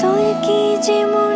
তোর কি যে মন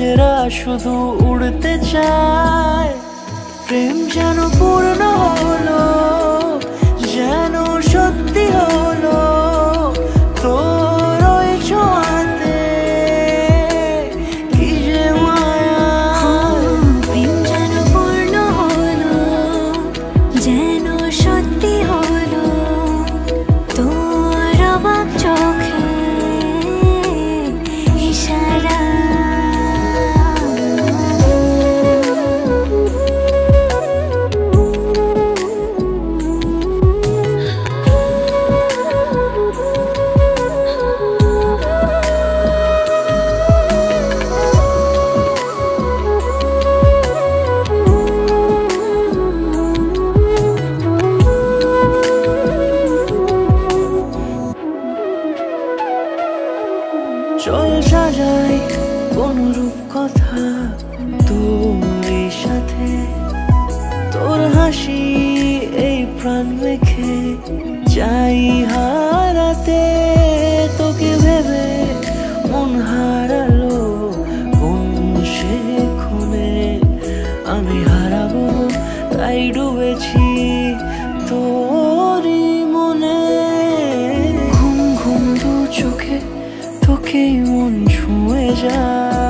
ইচ্ছেরা শুধু উড়তে চায়। প্রেম যেন পূর্ণ হলো কথা তোর সাথে। তোর হাসি এই প্রাণ রেখে চাই হারাতে। তোকে ভেবে মন হারালো কোন সে খুনে। আমি হারাবো তাই ডুবেছি তোরই মনে। ঘুম ঘুম দু চোখে তোকেই মন ছুঁয়ে যায়।